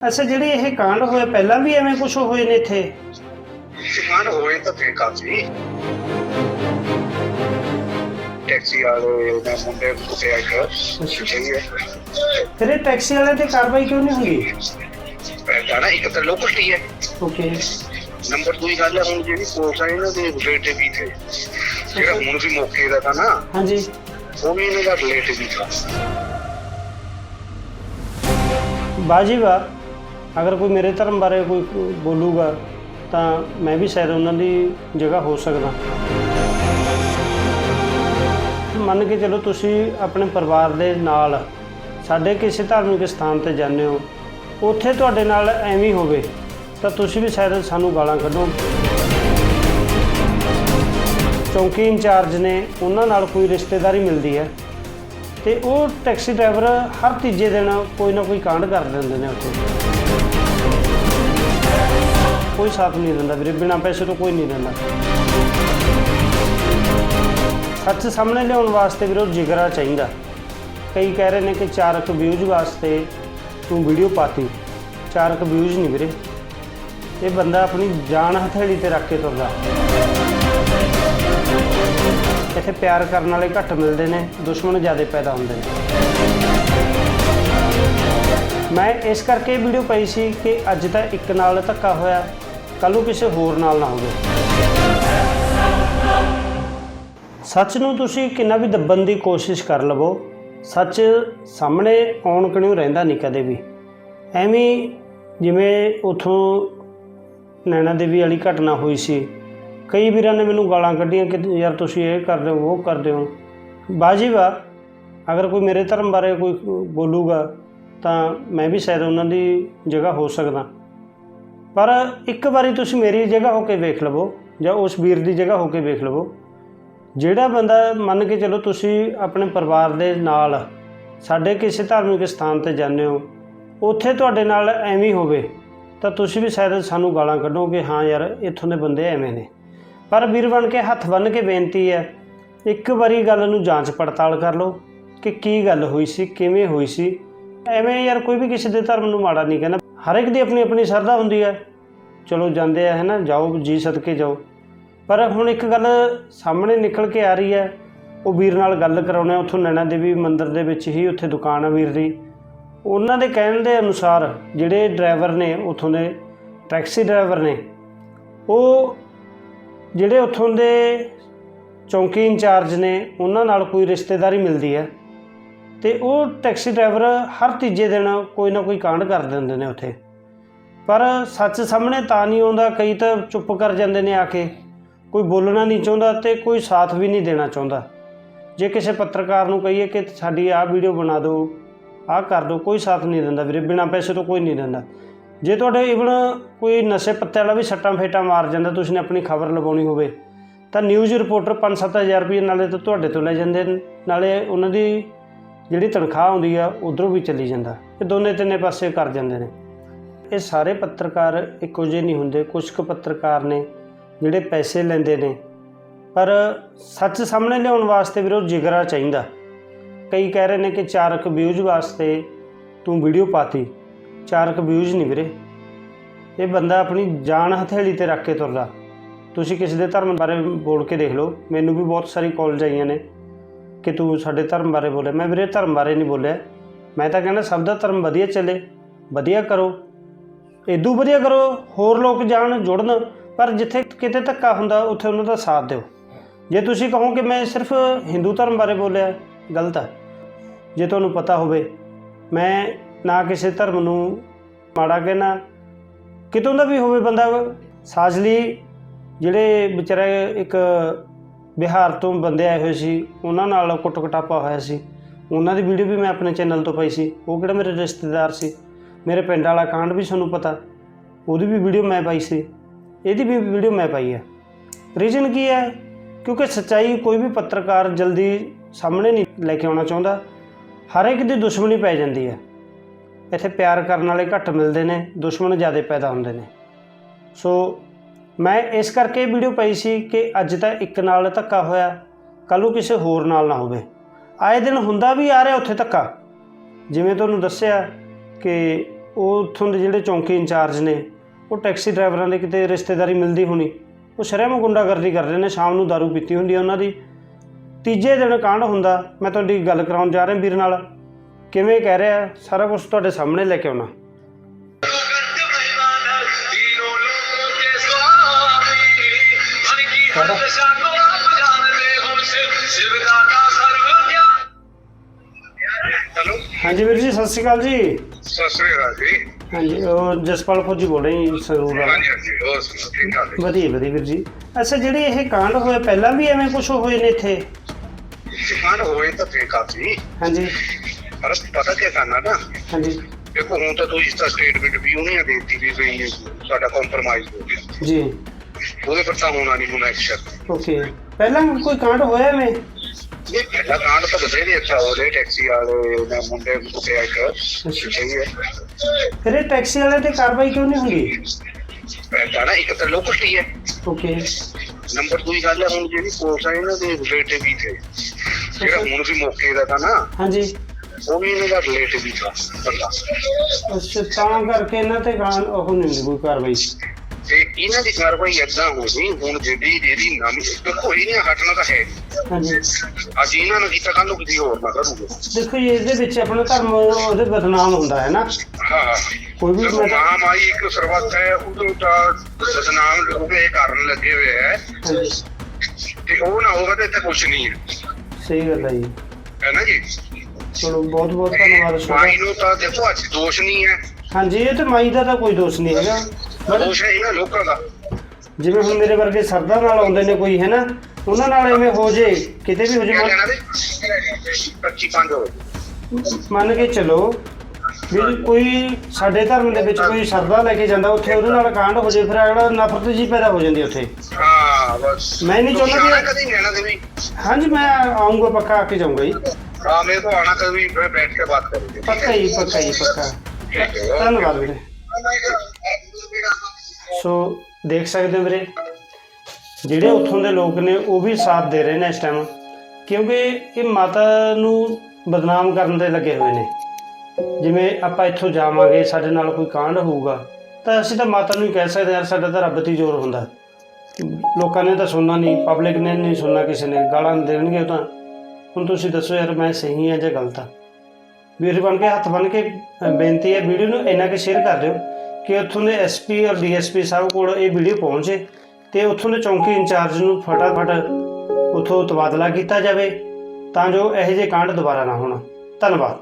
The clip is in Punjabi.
ਅੱਛਾ ਜਿਹੜੇ ਇਹ ਕਾਂਡ ਹੋਏ ਪਹਿਲਾਂ ਵੀ ਐਵੇਂ ਕੁਝ ਹੋਏ ਨੇ ਇੱਥੇ? ਸਮਾਨ ਹੋਏ ਤਾਂ ਫੇਰ ਕਾਫੀ। ਟੈਕਸੀ ਵਾਲੇ ਦਾ ਮੁੰਡੇ ਕੁੱਤੇ ਆ ਕੇ ਸਹੀ ਹੈ। ਫਿਰ ਇਹ ਟੈਕਸੀ ਵਾਲੇ ਤੇ ਕਾਰਵਾਈ ਕਿਉਂ ਨਹੀਂ ਹੁੰਦੀ? ਪਹਿਲਾਂ ਨਾ ਇੱਕ ਤਾਂ ਲੋਕਲ ਟੀ ਹੈ। ਓਕੇ ਨੰਬਰ 2 ਗੱਲ ਹੈ ਹੁਣ ਜਿਹੜੀ ਪੁਲਿਸ ਆ ਇਹਨਾਂ ਦੇ ਰਿਲੇਟਿਵ ਵੀ ਥੇ ਜਿਹੜਾ ਹੁਣ ਵੀ ਮੌਕੇ ਦਾ ਤਾਂ ਨਾ ਹਾਂਜੀ। ਉਹ ਵੀ ਇਹਨਾਂ ਦਾ ਰਿਲੇਟਿਵ ਵੀ ਥਾ ਬਾਜੀ ਵਾ ਅਗਰ ਕੋਈ ਮੇਰੇ ਧਰਮ ਬਾਰੇ ਕੋਈ ਬੋਲੂਗਾ, ਤਾਂ ਮੈਂ ਵੀ ਸ਼ਾਇਦ ਉਹਨਾਂ ਦੀ ਜਗ੍ਹਾ ਹੋ ਸਕਦਾ। ਮੰਨ ਕੇ ਚਲੋ ਤੁਸੀਂ ਆਪਣੇ ਪਰਿਵਾਰ ਦੇ ਨਾਲ ਸਾਡੇ ਕਿਸੇ ਧਾਰਮਿਕ ਸਥਾਨ ਤੇ ਜਾਂਦੇ ਹੋ, ਉੱਥੇ ਤੁਹਾਡੇ ਨਾਲ ਐਵੇਂ ਹੋਵੇ, ਤਾਂ ਤੁਸੀਂ ਵੀ ਸ਼ਾਇਦ ਸਾਨੂੰ ਗਾਲਾਂ ਕੱਢੋ। ਚੌਂਕੀ ਇੰਚਾਰਜ ਨੇ ਉਹਨਾਂ ਨਾਲ ਕੋਈ ਰਿਸ਼ਤੇਦਾਰੀ ਮਿਲਦੀ ਹੈ। ਤੇ ਉਹ ਟੈਕਸੀ ਡਰਾਈਵਰ ਹਰ ਤੀਜੇ ਦਿਨ ਕੋਈ ਨਾ ਕੋਈ ਕਾਂਡ ਕਰ ਦਿੰਦੇ ਨੇ ਉੱਥੇ। ਕੋਈ ਸਾਥ ਨਹੀਂ ਦਿੰਦਾ ਵੀਰੇ, ਬਿਨਾਂ ਪੈਸੇ ਤੋਂ ਕੋਈ ਨਹੀਂ ਦਿੰਦਾ। ਸੱਚ ਸਾਹਮਣੇ ਲਿਆਉਣ ਵਾਸਤੇ ਵੀਰੋ ਜਿਗਰਾ ਚਾਹੀਦਾ। ਕਈ ਕਹਿ ਰਹੇ ਨੇ ਕਿ ਚਾਰਕ ਵਿਊਜ਼ ਵਾਸਤੇ ਤੂੰ ਵੀਡੀਓ ਪਾਤੀ। ਚਾਰਕ ਵਿਊਜ਼ ਨਹੀਂ ਵੀਰੇ। ਇਹ ਬੰਦਾ ਆਪਣੀ ਜਾਨ ਹਥੇਲੀ ਤੇ ਰੱਖ ਕੇ ਤੁਰਦਾ। ਇੱਥੇ ਪਿਆਰ ਕਰਨ ਵਾਲੇ ਘੱਟ ਮਿਲਦੇ ਨੇ, ਦੁਸ਼ਮਣ ਜ਼ਿਆਦਾ ਪੈਦਾ ਹੁੰਦੇ ਨੇ। ਮੈਂ ਇਸ ਕਰਕੇ ਵੀਡੀਓ ਪਾਈ ਸੀ ਕਿ ਅੱਜ ਤਾਂ ਇੱਕ ਨਾਲ ਧੱਕਾ ਹੋਇਆ ਕੱਲ ਨੂੰ ਕਿਸੇ ਹੋਰ ਨਾਲ ਨਾ ਹੋਵੇ। ਸੱਚ ਨੂੰ ਤੁਸੀਂ ਕਿੰਨਾ ਵੀ ਦੱਬਣ ਦੀ ਕੋਸ਼ਿਸ਼ ਕਰ ਲਵੋ, ਸੱਚ ਸਾਹਮਣੇ ਆਉਣ ਕਿਉਂ ਰਹਿੰਦਾ ਨਹੀਂ ਕਦੇ ਵੀ। ਐਵੇਂ ਜਿਵੇਂ ਉਥੋਂ ਨੈਣਾ ਦੇਵੀ ਵਾਲੀ ਘਟਨਾ ਹੋਈ ਸੀ ਕਈ ਵੀਰਾਂ ਨੇ ਮੈਨੂੰ ਗਾਲਾਂ ਕੱਢੀਆਂ ਕਿ ਯਾਰ ਤੁਸੀਂ ਇਹ ਕਰਦੇ ਹੋ, ਉਹ ਕਰਦੇ ਹੋ। ਬਾਜੀਵਾ ਅਗਰ ਕੋਈ ਮੇਰੇ ਧਰਮ ਬਾਰੇ ਕੋਈ ਬੋਲੂਗਾ, ਤਾਂ ਮੈਂ ਵੀ ਸ਼ਾਇਦ ਉਹਨਾਂ ਦੀ ਜਗ੍ਹਾ ਹੋ ਸਕਦਾ। ਪਰ ਇੱਕ ਵਾਰੀ ਤੁਸੀਂ ਮੇਰੀ ਜਗ੍ਹਾ ਹੋ ਕੇ ਵੇਖ ਲਵੋ, ਜਾਂ ਉਸ ਵੀਰ ਦੀ ਜਗ੍ਹਾ ਹੋ ਕੇ ਵੇਖ ਲਵੋ। ਜਿਹੜਾ ਬੰਦਾ ਮੰਨ ਕੇ ਚਲੋ ਤੁਸੀਂ ਆਪਣੇ ਪਰਿਵਾਰ ਦੇ ਨਾਲ, ਸਾਡੇ ਕਿਸੇ ਧਾਰਮਿਕ ਸਥਾਨ ਤੇ ਜਾਂਦੇ ਹੋ, ਉੱਥੇ ਤੁਹਾਡੇ ਨਾਲ ਐਵੇਂ ਹੋਵੇ, ਤਾਂ ਤੁਸੀਂ ਵੀ ਸ਼ਾਇਦ ਸਾਨੂੰ ਗਾਲਾਂ ਕੱਢੋਗੇ, ਹਾਂ ਯਾਰ, ਇੱਥੋਂ ਦੇ ਬੰਦੇ ਐਵੇਂ ਨੇ। ਪਰ ਵੀਰ ਬਣ ਕੇ ਹੱਥ ਬੰਨ ਕੇ ਬੇਨਤੀ ਹੈ, ਇੱਕ ਵਾਰੀ ਗੱਲ ਨੂੰ ਜਾਂਚ ਪੜਤਾਲ ਕਰ ਲਓ ਕਿ ਕੀ ਗੱਲ ਹੋਈ ਸੀ, ਕਿਵੇਂ ਹੋਈ ਸੀ। ਐਵੇਂ ਯਾਰ ਕੋਈ ਵੀ ਕਿਸੇ ਦੇ ਧਰਮ ਨੂੰ ਮਾੜਾ ਨਹੀਂ ਕਹਿੰਦਾ। ਹਰ ਇੱਕ ਦੀ ਆਪਣੀ ਆਪਣੀ ਸ਼ਰਧਾ ਹੁੰਦੀ ਹੈ। ਚਲੋ ਜਾਂਦੇ ਆ ਹੈ ਨਾ ਜਾਓ, ਜੀ ਸਦਕੇ ਜਾਓ। ਪਰ ਹੁਣ ਇੱਕ ਗੱਲ ਸਾਹਮਣੇ ਨਿਕਲ ਕੇ ਆ ਰਹੀ ਹੈ। ਉਹ ਵੀਰ ਨਾਲ ਗੱਲ ਕਰਾਉਣੇ ਉੱਥੋਂ ਨੈਣਾ ਦੇਵੀ ਮੰਦਿਰ ਦੇ ਵਿੱਚ ਹੀ ਉੱਥੇ ਦੁਕਾਨ ਆ ਵੀਰ ਦੀ। ਉਹਨਾਂ ਦੇ ਕਹਿਣ ਦੇ ਅਨੁਸਾਰ ਜਿਹੜੇ ਡਰਾਈਵਰ ਨੇ, ਉੱਥੋਂ ਦੇ ਟੈਕਸੀ ਡਰਾਈਵਰ ਨੇ, ਉਹ ਜਿਹੜੇ ਉੱਥੋਂ ਦੇ ਚੌਂਕੀ ਇੰਚਾਰਜ ਨੇ, ਉਹਨਾਂ ਨਾਲ ਕੋਈ ਰਿਸ਼ਤੇਦਾਰੀ ਮਿਲਦੀ ਹੈ ਤੇ ਉਹ ਟੈਕਸੀ ਡਰਾਈਵਰ ਹਰ ਤੀਜੇ ਦਿਨ ਕੋਈ ਨਾ ਕੋਈ ਕਾਂਡ ਕਰ ਦਿੰਦੇ ਨੇ ਉੱਥੇ। ਪਰ ਸੱਚ ਸਾਹਮਣੇ ਤਾਂ ਨਹੀਂ ਆਉਂਦਾ, ਕਈ ਤਾਂ ਚੁੱਪ ਕਰ ਜਾਂਦੇ ਨੇ ਆ ਕੇ। ਕੋਈ ਬੋਲਣਾ ਨਹੀਂ ਚਾਹੁੰਦਾ ਤੇ ਕੋਈ ਸਾਥ ਵੀ ਨਹੀਂ ਦੇਣਾ ਚਾਹੁੰਦਾ। ਜੇ ਕਿਸੇ ਪੱਤਰਕਾਰ ਨੂੰ ਕਹੀਏ ਕਿ ਸਾਡੀ ਆਹ ਵੀਡੀਓ ਬਣਾ ਦਿਓ, ਆਹ ਕਰ ਦਿਓ, ਕੋਈ ਸਾਥ ਨਹੀਂ ਦਿੰਦਾ ਵੀਰੇ, ਬਿਨਾਂ ਪੈਸੇ ਤੋਂ ਕੋਈ ਨਹੀਂ ਦਿੰਦਾ। ਜੇ ਤੁਹਾਡੇ ਇਵਨ ਕੋਈ ਨਸ਼ੇ ਪੱਤੇ ਵਾਲਾ ਵੀ ਸੱਟਾਂ ਫੇਟਾਂ ਮਾਰ ਜਾਂਦਾ, ਤੁਸੀਂ ਨੇ ਆਪਣੀ ਖਬਰ ਲਗਾਉਣੀ ਹੋਵੇ, ਤਾਂ ਨਿਊਜ਼ ਰਿਪੋਰਟਰ 5-7000 ਰੁਪਏ ਨਾਲੇ ਤਾਂ ਤੁਹਾਡੇ ਤੋਂ ਲੈ ਜਾਂਦੇ ਨੇ। ਨਾਲੇ ਉਹਨਾਂ ਦੀ ਜਿਹੜੀ ਤਨਖਾਹ ਹੁੰਦੀ ਆ, ਉਧਰੋਂ ਵੀ ਚੱਲੀ ਜਾਂਦਾ। ਇਹ ਦੋਨੇ ਤਿੰਨੇ ਪਾਸੇ ਕਰ ਜਾਂਦੇ ਨੇ। ਇਹ ਸਾਰੇ ਪੱਤਰਕਾਰ ਇੱਕੋ ਜਿਹੇ ਨਹੀਂ ਹੁੰਦੇ ਕੁਝ ਕੁ ਪੱਤਰਕਾਰ ਨੇ ਜਿਹੜੇ ਪੈਸੇ ਲੈਂਦੇ ਨੇ। ਪਰ ਸੱਚ ਸਾਹਮਣੇ ਲਿਆਉਣ ਵਾਸਤੇ ਵੀਰੋ ਜਿਗਰਾ ਚਾਹੀਦਾ। ਕਈ ਕਹਿ ਰਹੇ ਨੇ ਕਿ ਚਾਰਕ ਵਿਊਜ਼ ਵਾਸਤੇ ਤੂੰ ਵੀਡੀਓ ਪਾਤੀ। ਚਾਰਕ ਵਿਊਜ਼ ਨਹੀਂ ਵੀਰੇ। ਇਹ ਬੰਦਾ ਆਪਣੀ ਜਾਨ ਹਥੇਲੀ ਤੇ ਰੱਖ ਕੇ ਤੁਰਦਾ। ਤੁਸੀਂ ਕਿਸੇ ਦੇ ਧਰਮ ਬਾਰੇ ਬੋਲ ਕੇ ਦੇਖ ਲਓ। ਮੈਨੂੰ ਵੀ ਬਹੁਤ ਸਾਰੀ ਕਾਲਜ ਆਈਆਂ ਨੇ ਕਿ ਤੂੰ ਸਾਡੇ ਧਰਮ ਬਾਰੇ ਬੋਲੇ ਮੈਂ ਵੀਰੇ ਧਰਮ ਬਾਰੇ ਨਹੀਂ ਬੋਲਿਆ। ਮੈਂ ਤਾਂ ਕਹਿੰਦਾ ਸਭ ਦਾ ਧਰਮ ਵਧੀਆ ਚੱਲੇ। ਵਧੀਆ ਕਰੋ। ਇਦੋਂ ਵਧੀਆ ਕਰੋ, ਹੋਰ ਲੋਕ ਜਾਣ, ਜੁੜਨ। ਪਰ ਜਿੱਥੇ ਕਿਤੇ ਧੱਕਾ ਹੁੰਦਾ, ਉੱਥੇ ਉਹਨਾਂ ਦਾ ਸਾਥ ਦਿਓ। ਜੇ ਤੁਸੀਂ ਕਹੋ ਕਿ ਮੈਂ ਸਿਰਫ ਹਿੰਦੂ ਧਰਮ ਬਾਰੇ ਬੋਲਿਆ, ਗਲਤ ਹੈ ਜੇ ਤੁਹਾਨੂੰ ਪਤਾ ਹੋਵੇ, ਮੈਂ ਨਾ ਕਿਸੇ ਧਰਮ ਨੂੰ, ਮਾੜਾ ਕਹਿਣਾ। ਕਿਤੋਂ ਦਾ ਵੀ ਹੋਵੇ ਬੰਦਾ ਸਾਜਲੀ ਜਿਹੜੇ ਵਿਚਾਰੇ ਇੱਕ ਬਿਹਾਰ ਤੋਂ ਬੰਦੇ ਆਏ ਹੋਏ ਸੀ, ਉਹਨਾਂ ਨਾਲ ਕੁੱਟ ਕਟਾਪਾ ਹੋਇਆ ਸੀ। ਉਹਨਾਂ ਦੀ ਵੀਡੀਓ ਵੀ ਮੈਂ ਆਪਣੇ ਚੈਨਲ ਤੋਂ ਪਾਈ ਸੀ। ਉਹ ਕਿਹੜਾ ਮੇਰੇ ਰਿਸ਼ਤੇਦਾਰ ਸੀ? ਮੇਰੇ ਪਿੰਡ ਵਾਲਾ ਕਾਂਡ ਵੀ ਤੁਹਾਨੂੰ ਪਤਾ। ਉਹਦੀ ਵੀ ਵੀਡੀਓ ਮੈਂ ਪਾਈ ਸੀ। ਇਹਦੀ ਵੀ ਵੀਡੀਓ ਮੈਂ ਪਾਈ ਹੈ ਰੀਜ਼ਨ ਕੀ ਹੈ? ਕਿਉਂਕਿ ਸੱਚਾਈ ਕੋਈ ਵੀ ਪੱਤਰਕਾਰ ਜਲਦੀ ਸਾਹਮਣੇ ਨਹੀਂ ਲੈ ਕੇ ਆਉਣਾ ਚਾਹੁੰਦਾ। ਹਰ ਇੱਕ ਦੀ ਦੁਸ਼ਮਣੀ ਪੈ ਜਾਂਦੀ ਹੈ। ਇੱਥੇ ਪਿਆਰ ਕਰਨ ਵਾਲੇ ਘੱਟ ਮਿਲਦੇ ਨੇ, ਦੁਸ਼ਮਣ ਜ਼ਿਆਦਾ ਪੈਦਾ ਹੁੰਦੇ ਨੇ। ਸੋ ਮੈਂ ਇਸ ਕਰਕੇ ਵੀਡੀਓ ਪਾਈ ਸੀ ਕਿ ਅੱਜ ਤਾਂ ਇੱਕ ਨਾਲ ਧੱਕਾ ਹੋਇਆ ਕੱਲ ਨੂੰ ਕਿਸੇ ਹੋਰ ਨਾਲ ਨਾ ਹੋਵੇ। ਆਏ ਦਿਨ ਹੁੰਦਾ ਵੀ ਆ ਰਿਹਾ ਉੱਥੇ ਧੱਕਾ। ਜਿਵੇਂ ਤੁਹਾਨੂੰ ਦੱਸਿਆ ਕਿ ਉਹ ਉੱਥੋਂ ਦੇ ਜਿਹੜੇ ਚੌਂਕੀ ਇੰਚਾਰਜ ਨੇ, ਉਹ ਟੈਕਸੀ ਡਰਾਈਵਰਾਂ ਦੇ ਕਿਤੇ ਰਿਸ਼ਤੇਦਾਰੀ ਮਿਲਦੀ ਹੋਣੀ, ਉਹ ਸ਼ਰਮ ਗੁੰਡਾਗਰਦੀ ਕਰ ਰਹੇ ਨੇ, ਸ਼ਾਮ ਨੂੰ ਦਾਰੂ ਪੀਤੀ ਹੁੰਦੀ ਹੈ ਉਹਨਾਂ ਦੀ। ਤੀਜੇ ਦਿਨ ਕਾਂਡ ਹੁੰਦਾ, ਮੈਂ ਤੁਹਾਡੀ ਗੱਲ ਕਰਾਉਣ ਜਾ ਰਿਹਾ ਵੀਰ ਨਾਲ। ਕਿਵੇਂ ਕਹਿ ਰਿਹਾ? ਸਾਰਾ ਕੁਝ ਤੁਹਾਡੇ ਸਾਹਮਣੇ ਲੈ ਕੇ ਆਉਣਾ। ਹਾਂਜੀ ਵੀਰ ਜੀ ਸਤਿ ਸ਼੍ਰੀ ਅਕਾਲ ਜੀ। ਸਤਿ ਸ੍ਰੀ ਅਕਾਲ ਜੀ ਹਾਂਜੀ ਉਹ ਜਸਪਾਲ ਫੌਜੀ ਬੋਲ ਰਹੇ ਜੀ ਸਰੂਰ ਵਾਲਾ। ਹਾਂਜੀ ਹਾਂਜੀ ਹੋਰ ਠੀਕ ਠਾਕ ਵਧੀਆ ਵਧੀਆ ਵੀਰ ਜੀ। ਅੱਛਾ ਜਿਹੜੇ ਇਹ ਕਾਂਡ ਹੋਏ ਪਹਿਲਾਂ ਵੀ ਐਵੇਂ ਕੁਝ ਹੋਏ ਨੇ ਇੱਥੇ? ਸਿਖਾਣ ਹੋਏ ਤਾਂ ਫੇਰ ਕਾਫੀ। ਹਾਂਜੀ। ਪਰ ਪਤਾ ਕੀ ਕਰਨਾ ਨਾ। ਹਾਂਜੀ। ਦੇਖੋ ਹੁਣ ਤਾਂ ਤੁਸੀਂ ਇਸ ਦਾ ਸਟੇਟਮੈਂਟ ਵੀ ਉਹਨੇ ਦੇ ਦਿੱਤੀ ਵੀ ਬਈ ਸਾਡਾ ਕੰਪਰਮਾਈਜ਼ ਹੋ ਗਿਆ। ਜੀ। ਉਹਦੇ ਪਰ ਤਾਂ ਹੋਣਾ ਨਹੀਂ ਹੁਣ ਐਕਸ਼ਨ ਓਕੇ ਪਹਿਲਾਂ ਕੋਈ ਕਾਂਡ ਹੋਇਆ ਐਵੇਂ? ਇਹ ਪਹਿਲਾ ਕਾਂਡ ਤਾਂ ਬਥੇਰੇ ਅੱਛਾ ਹੋ ਰਿਹਾ। ਟੈਕਸੀ ਵਾਲੇ ਨੇ ਮੁੰਡੇ ਕੁੱਟਿਆ ਇੱਕ। ਸਹੀ ਹੈ। ਫਿਰ ਇਹ ਟੈਕਸੀ ਵਾਲੇ ਤੇ ਕਾਰਵਾਈ ਕਿਉਂ ਨਹੀਂ ਹੁੰਦੀ? ਪਹਿਲਾਂ ਨਾ ਇੱਕ ਤਾਂ ਲੋਕਲ ਹੈ। ਓਕੇ ਨੰਬਰ 2 ਗੱਲ ਹੈ ਹੁਣ ਜਿਹੜੀ ਪੁਲਿਸ ਆ ਇਹਨਾਂ ਦੇ ਰਿਲੇਟਿਵ ਵੀ ਥੇ ਜਿਹੜਾ ਹੁਣ ਵੀ ਮੌਕੇ ਦਾ ਤਾਂ ਨਾ। ਹਾਂਜੀ। ਉਹ ਵੀ ਇਹਨਾਂ ਦਾ ਰਿਲੇਟਿਵ ਵੀ ਥਾ ਬੰਦਾ ਅੱਛਾ ਤਾਂ ਕਰਕੇ ਇਹਨਾਂ ਤੇ ਕਾਂਡ ਉਹ ਨਹੀਂ ਕੋਈ ਕਾਰਵਾਈ। ਤੇ ਇਹਨਾਂ ਦੀ ਕਾਰਵਾਈ ਏਦਾਂ ਹੋ ਗਈ ਹੁਣ ਜਿਹੜੀ ਜਿਹੜੀ ਦੇਖੋ ਇਹ ਨਹੀਂ ਹਟਣਾ ਤਾਂ ਹੈ। ਹਾਂਜੀ। ਅੱਜ ਇਹਨਾਂ ਨੂੰ ਕੀਤਾ ਕੱਲ ਨੂੰ ਕਿਸੇ ਹੋਰ ਨਾ ਕਰੂਗੇ। ਦੇਖੋ ਜੀ ਇਹਦੇ ਵਿੱਚ ਆਪਣਾ ਧਰਮ ਉਹਦੇ ਬਦਨਾਮ ਹੁੰਦਾ ਹੈ ਨਾ। ਹਾਂ। ਕੋਈ ਵੀ ਦੇਖੋ ਮੈਂ ਤਾਂ- ਮਹਾਮਾਰੀ ਇੱਕ ਸਰਬੱਤ ਹੈ ਉਦੋਂ ਤਾਂ ਬਦਨਾਮ ਲੋਕ ਇਹ ਕਰਨ ਲੱਗੇ ਹੋਏ ਹੈ। ਤੇ ਉਹ ਨਾ ਹੋਵੇ ਤਾਂ ਇੱਥੇ ਕੁਝ ਨਹੀਂ ਹੈ। ਸਹੀ ਗੱਲ ਹੈ ਜੀ। ਹੈ ਨਾ ਜੀ? ਚਲੋ ਬਹੁਤ ਬਹੁਤ ਧੰਨਵਾਦ ਮਾਈ ਨੂੰ ਤਾਂ ਦੇਖੋ ਅੱਜ ਦੋਸ਼ ਨਹੀਂ ਹੈ। ਹਾਂਜੀ ਇਹ ਤੇ ਮਾਈ ਦਾ ਤਾਂ ਕੋਈ ਦੋਸ਼ ਨਹੀਂ ਹੈਗਾ। ਬਟ ਦੋਸ਼ ਹੈ ਇਹਨਾਂ ਲੋਕਾਂ ਦਾ। ਜਿਵੇਂ ਹੁਣ ਮੇਰੇ ਵਰਗੇ ਸਰਦਾ ਨਾਲ ਆਉਂਦੇ ਨੇ ਕੋਈ ਹੈ ਨਾ? ਉਹਨਾਂ ਨਾਲ ਐਵੇਂ ਹੋ ਜੇ ਕਿਤੇ ਵੀ ਹੋ ਜੇ ਕਿਆ ਮੰਨ- ਲੈਣਾ ਦੇ 25 ਪੰਜ ਹੋਵੇ। ਮੰਨ ਕੇ ਚਲੋ ਵੀ ਕੋਈ ਸਾਡੇ ਧਰਮ ਦੇ ਵਿੱਚ ਕੋਈ ਸਰਦਾ ਲੈ ਕੇ ਜਾਂਦਾ ਉੱਥੇ ਉਹਦੇ ਨਾਲ ਕਾਂਡ ਹੋ ਜੇ ਫਿਰ ਅਗਲਾ ਨਫ਼ਰਤ ਜੀ ਪੈਦਾ ਹੋ ਜਾਂਦੀ ਉੱਥੇ। ਹਾਂ ਬਸ। ਮੈਂ ਨਹੀਂ ਚਾਹੁੰਦਾ ਤੁਸੀਂ ਕਿ- ਆਉਣਾ ਕਦੀ ਲੈਣਾ ਦੇ ਵੀ ਹਾਂਜੀ ਮੈਂ ਆਉਂਗਾ ਪੱਕਾ ਆ ਕੇ ਜਾਊਂਗਾ ਜੀ। ਹਾਂ ਮੇਰੇ ਕੋਲ ਆਣਾ ਕਦੀ ਫਿਰ ਬੈਠ ਕੇ ਬਾਤ ਕਰਾਂਗੇ। ਪੱਕਾ ਜੀ ਪੱਕਾ ਜੀ ਪੱਕਾ। ਧੰਨਵਾਦ ਵੀਰੇ। ਸੋ ਦੇਖ ਸਕਦੇ ਹੋ ਵੀਰੇ ਜਿਹੜੇ ਉੱਥੋਂ ਦੇ ਲੋਕ ਨੇ ਉਹ ਵੀ ਸਾਥ ਦੇ ਰਹੇ ਨੇ ਇਸ ਟਾਈਮ ਕਿਉਂਕਿ ਇਹ ਮਾਤਾ ਨੂੰ ਬਦਨਾਮ ਕਰਨ ਦੇ ਲੱਗੇ ਹੋਏ ਨੇ। ਜਿਵੇਂ ਆਪਾਂ ਇੱਥੋਂ ਜਾਵਾਂਗੇ ਸਾਡੇ ਨਾਲ ਕੋਈ ਕਾਂਡ ਹੋਊਗਾ ਤਾਂ ਅਸੀਂ ਤਾਂ ਮਾਤਾ ਨੂੰ ਹੀ ਕਹਿ ਸਕਦੇ ਯਾਰ ਸਾਡਾ ਤਾਂ ਰੱਬ ਤੇ ਜ਼ੋਰ ਹੁੰਦਾ। ਲੋਕਾਂ ਨੇ ਤਾਂ ਸੁਣਨਾ ਨਹੀਂ ਪਬਲਿਕ ਨੇ ਨਹੀਂ ਸੁਣਨਾ ਕਿਸੇ ਨੇ ਗਾਲਾਂ ਦੇਣਗੇ ਉਹ ਤਾਂ। ਹੁਣ ਤੁਸੀਂ ਦੱਸੋ ਯਾਰ ਮੈਂ ਸਹੀ ਹਾਂ ਜਾਂ ਗਲਤ ਹਾਂ? ਵੀਰ ਬਣ ਕੇ ਹੱਥ ਬਣ ਕੇ ਬੇਨਤੀ ਹੈ, ਵੀਡੀਓ ਨੂੰ ਇੰਨਾ ਕਿ ਸ਼ੇਅਰ ਕਰ ਦਿਓ ਕਿ ਉੱਥੋਂ ਦੇ ਐਸਪੀ ਔਰ ਡੀਐਸਪੀ ਸਾਹਿਬ ਕੋਲ ਇਹ ਵੀਡੀਓ ਪਹੁੰਚੇ ਤੇ ਉੱਥੋਂ ਦੇ ਚੌਂਕੀ ਇੰਚਾਰਜ ਨੂੰ ਫਟਾਫਟ ਉੱਥੋਂ ਤਬਾਦਲਾ ਕੀਤਾ ਜਾਵੇ ਤਾਂ ਜੋ ਇਹੋ ਜਿਹੇ ਕਾਂਡ ਦੁਬਾਰਾ ਨਾ ਹੋਣ। ਧੰਨਵਾਦ।